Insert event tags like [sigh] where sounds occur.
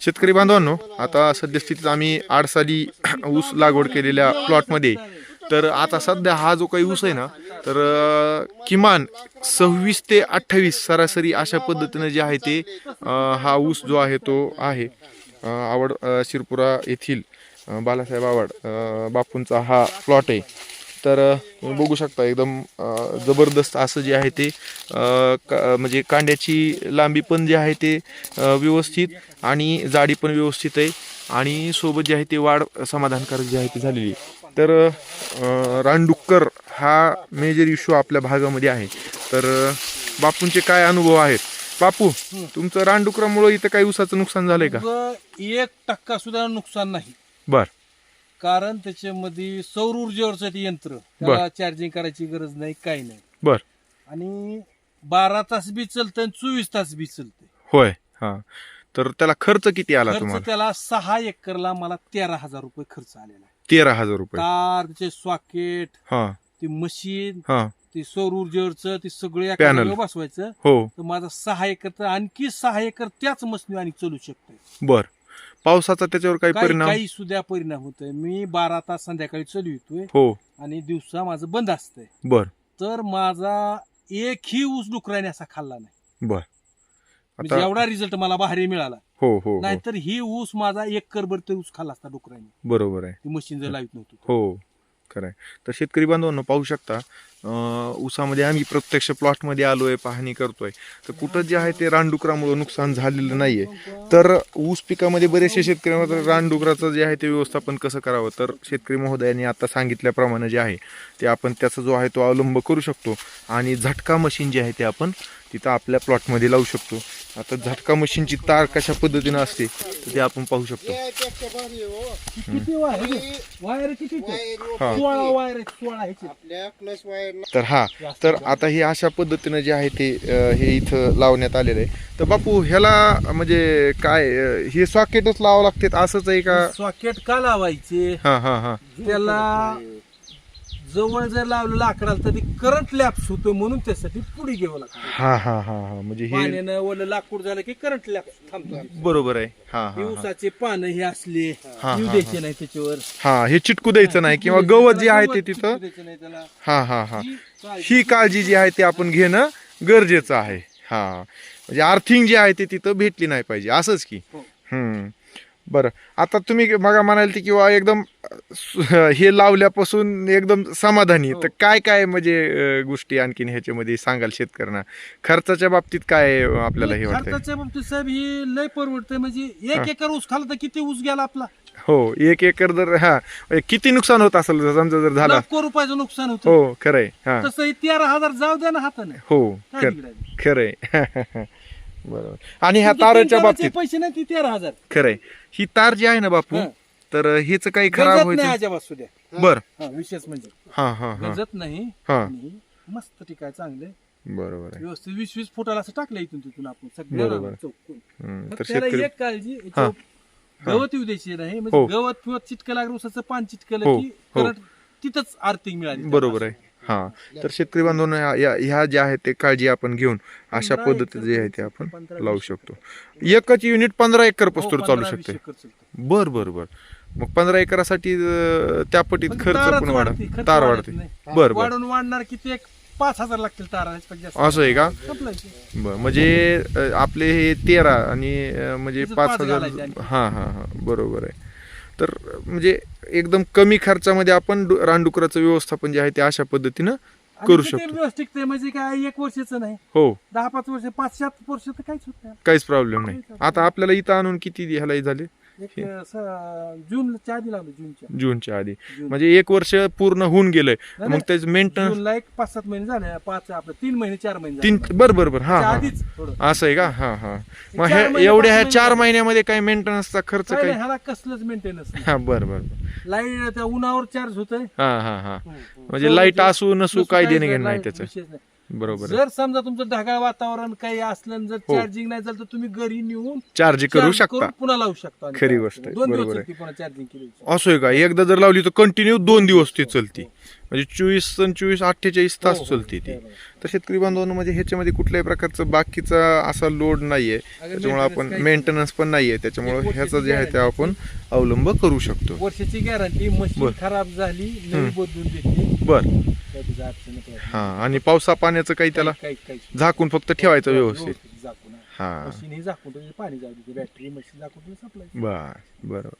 शेतकरी बांधवांनो आता सद्यस्थितीत आम्ही आडसाली [clears throat] ऊस लागवड केलेल्या प्लॉटमध्ये. तर आता सध्या हा जो काही ऊस आहे ना तर किमान सव्वीस ते अठ्ठावीस सरासरी अशा पद्धतीनं जे आहे ते हा ऊस जो आहे तो आहे. आवड शिरपुरा येथील बालासाहेब आवड बापूंचा हा प्लॉट आहे. तर तुम्ही बघू शकता एकदम जबरदस्त असं जे आहे ते का- म्हणजे कांड्याची लांबी पण जे आहे ते व्यवस्थित आणि जाडी पण व्यवस्थित आहे आणि सोबत जे आहे ते वाढ समाधानकारक जी आहे ती झालेली. तर रानडुक्कर हा मेजर इश्यू आपल्या भागामध्ये आहे. तर बापूंचे काय अनुभव आहेत? बापू तुमचं रानडुकरामुळं इथं काही ऊसाचं नुकसान झालंय का? एक टक्का सुद्धा नुकसान नाही. बर. कारण त्याच्यामध्ये सौर ऊर्जेवरचं ते यंत्र त्याला चार्जिंग करायची गरज नाही काही नाही. बर. आणि बारा तास बी चालतंय आणि चोवीस तास बी चालतंय. होय हा. तर त्याला खर्च किती आला खर्च तुम्हाला? त्याला सहा एकरला मला तेरा हजार रुपये खर्च आलेला आहे. तेरा हजार रुपये. तार त्याचे सॉकेट हा. ते मशीन हा. ते सौर ऊर्जेवरचं ते सगळे एका Panel. जागेवर बसवायचं. हो. तर माझा सहा एकर तर आणखी सहा एकर त्याच मशीन आणि चालू शकतोय. बर. पावसाचा त्याच्यावर काही काही परिणाम? काही सुद्धा परिणाम होतोय. मी बारा तास संध्याकाळी चालवितोय हो. आणि दिवसा माझं बंद असतंय. बर. तर माझा एकही ऊस डुकराने असा खाल्ला नाही. बर. म्हणजे आता एवढा रिझल्ट मला भारी मिळाला. हो हो हो. नाहीतर ही ऊस माझा एक करभर तरी ऊस खाल्ला असता डुकराने. बरोबर आहे. ती मशीन जर लावित नव्हती हो खरं आहे. तर शेतकरी बांधवांनो पाहू शकता ऊसामध्ये आम्ही प्रत्यक्ष प्लॉटमध्ये आलोय पाहणी करतोय. तर कुठं जे आहे ते रानडुकरामुळे नुकसान झालेलं नाहीये. तर ऊस पिकामध्ये बरेचसे शेतकरी म्हणतात रानडुकराचं जे आहे ते व्यवस्थापन कसं करावं? तर शेतकरी महोदयांनी आता सांगितल्याप्रमाणे जे आहे ते आपण त्याचा जो आहे तो अवलंब करू शकतो. आणि झटका मशीन जे आहे ते आपण तिथं आपल्या प्लॉटमध्ये लावू शकतो. आता झटका मशीनची तार कशा पद्धतीनं असते तर ते आपण पाहू शकतो. किती वायर वायर किती हा. तर हा तर आता हे अशा पद्धतीनं जे आहे ते हे इथं लावण्यात आलेलं आहे. तर बापू ह्याला म्हणजे काय हे सॉकेटच लावावं लागते असंच आहे का? सॉकेट का लावायचे? हा हा हा. त्याला जवळ जर लावलं लाकडाला तर ते करंट लॅप्स होतो म्हणून त्यासाठी पुढे घ्यावं लागतं. हा हा हा हा. म्हणजे हे पाण्यानं ओलं लाकूड झालं की करंट लॅप्स थांबतो बरोबर आहे. हा हे हा. हा. ऊसाचे पानं हे असले हा, हा, द्यायचे नाही त्याच्यावर. हा हे चिटकू द्यायचं नाही किंवा गवत जे आहे ते गवत तिथं द्यायचं नाही त्याला. हा हा हा. ही काळजी ही काळजी जी आहे ती आपण घेणं गरजेचं आहे. हा. म्हणजे आर्थिंग जी आहे ते तिथं भेटली नाही पाहिजे. असंच की. हो. हम्म. बरं. आता तुम्ही बघा म्हणाल की किंवा एकदम हे लावल्यापासून एकदम समाधानी. हो. तर काय काय म्हणजे गोष्टी आणखीन ह्याच्यामध्ये सांगाल शेतकऱ्यांना? खर्चाच्या बाबतीत काय आपल्याला हे खर्चाच्या बाबतीत साहेब ही लय परवडतंय. म्हणजे एक एकर ऊस खाला तर किती ऊस गेला आपला? हो एक एकर जर हा म्हणजे किती नुकसान होत असेल समजा जर झाला? लाखो रुपयाचं नुकसान होतं. हो खरंय. हा. तसं तेरा हजार जाऊ द्या ना हाताने. हो? खरंय. [laughs] बरोबर. आणि ह्या ताराच्या बाबतीत पैसे नाही ती तेरा हजार. खरंय. ही तार जी आहे ना बापू हं. तर हेच काही खराब गंजत नाही व्हायचं अजिबात सुद्या. बर. हा विशेष म्हणजे. हा हा हा. गंजत नाही हा. आणि मस्त टिकाय चांगले. बरोबर आहे. व्यवस्थित वीस वीस फुटाला असं टाकलं इथून तिथून आपण सगळ्या बरोबर. रानात चौकून. हम्म, फक्त तर त्याला शेतकरी एक काळजी हा. याच्यावर गवत येऊ द्यायची नाही म्हणजे हो. गवत किंवा चिटकं लागलं उसाचं पान चिटकलं हो, की हो. करंट तिथंच आर्थिंग मिळाली. बरोबर आहे. हा. तर शेतकरी बांधवांना ह्या- या ह्या ज्या आहेत ते काळजी आपण घेऊन अशा पंधरा पद्धतीचे जे आहे ते आपण लावू शकतो. एकच युनिट पंधरा एकर हो, पस्तूर पंधरा चालू शकते. बर बर बर. मग पंधरा एकरासाठी अं, त्या पटीत पण खर्च पण वाढते, वाढ तार वाढत. बर बर. वाढून वाढणार किती? एक पाच हजार लागतील तारा जास्त. असं आहे का? संपलं विषय. बर म्हणजे अं, आपले हे तेरा आणि अं, म्हणजे पाच पाच हजार घालायचे आणखी. हा हा हा. बरोबर आहे. तर म्हणजे एकदम कमी खर्चामध्ये आपण रानडुकराचं व्यवस्थापन जे आहे ते अशा पद्धतीनं करू किती शकतो. व्यवस्थित ते म्हणजे काय एक वर्षाचं नाही. हो. दहा पाच वर्ष पाच सात वर्ष तर काहीच होत नाही. काहीच प्रॉब्लेम नाही. आता आपल्याला इथं आणून किती ह्याला झाले? एक स- जूनच्या आधी लागलो जूनच्या. जूनच्या आधी. जून. म्हणजे एक वर्ष पूर्ण होऊन गेलंय. नाही, मग त्याचं मेंटेनन्स जूनला एक पाच सात महिने झाले पाच आपलं तीन महिने चार महिने तीन झाले. बर बर बर. हा त्याच्या हा. आधीच थोडं. असं आहे का? हा हा. मग चार हे महिने, एवढ्या ह्या चार. महिन्यामध्ये काय मेंटेनन्सचा खर्च काय काही नाही, ह्याला कसलंच मेंटेनन्स हा बर बर बर. लाइट त्या उन्हावर चार्ज होतंय. हा हा हा. म्हणजे लाइट असू नसू काय देणे घेणं नाही त्याचं. बरोबर आहे जर समजा तुमचं ढगाळ वातावरण काही असलं आणि जर हो. चार्जिंग नाही झालं तर तुम्ही घरी नेऊन चार्ज करू charge शकता करून पुन्हा लावू शकता आणि खरी गोष्ट आहे. दोन दिवस बरोबर आहे. चालते पुन्हा चार्जिंग केली असं आहे का एकदा जर लावली तर कंटिन्यू दोन दिवस ती चलती म्हणजे चोवीस आणि चोवीस अठ्ठेचाळीस तास हो, हो. चलती ती बरोबर. तर शेतकरी बांधवांनो म्हणजे ह्याच्यामध्ये कुठल्याही प्रकारचं बाकीचा असा लोड नाहीये त्याच्यामुळे maintenance आपण मेंटेनन्स पण नाहीये त्याच्यामुळे एक ह्याचं जे आहे ते आपण अवलंब करू शकतो वर्षाची गॅरंटी मशीन बर. खराब झाली नवी हम्म. बदलून देते बर हा आणि पावसा पाण्याचं काही त्याला झाकून फक्त ठेवायचं व्यवस्थित. झाकून. हा. मशीन ही झाकून पाणी जाऊ बॅटरी मशीन झाकून बर बरोबर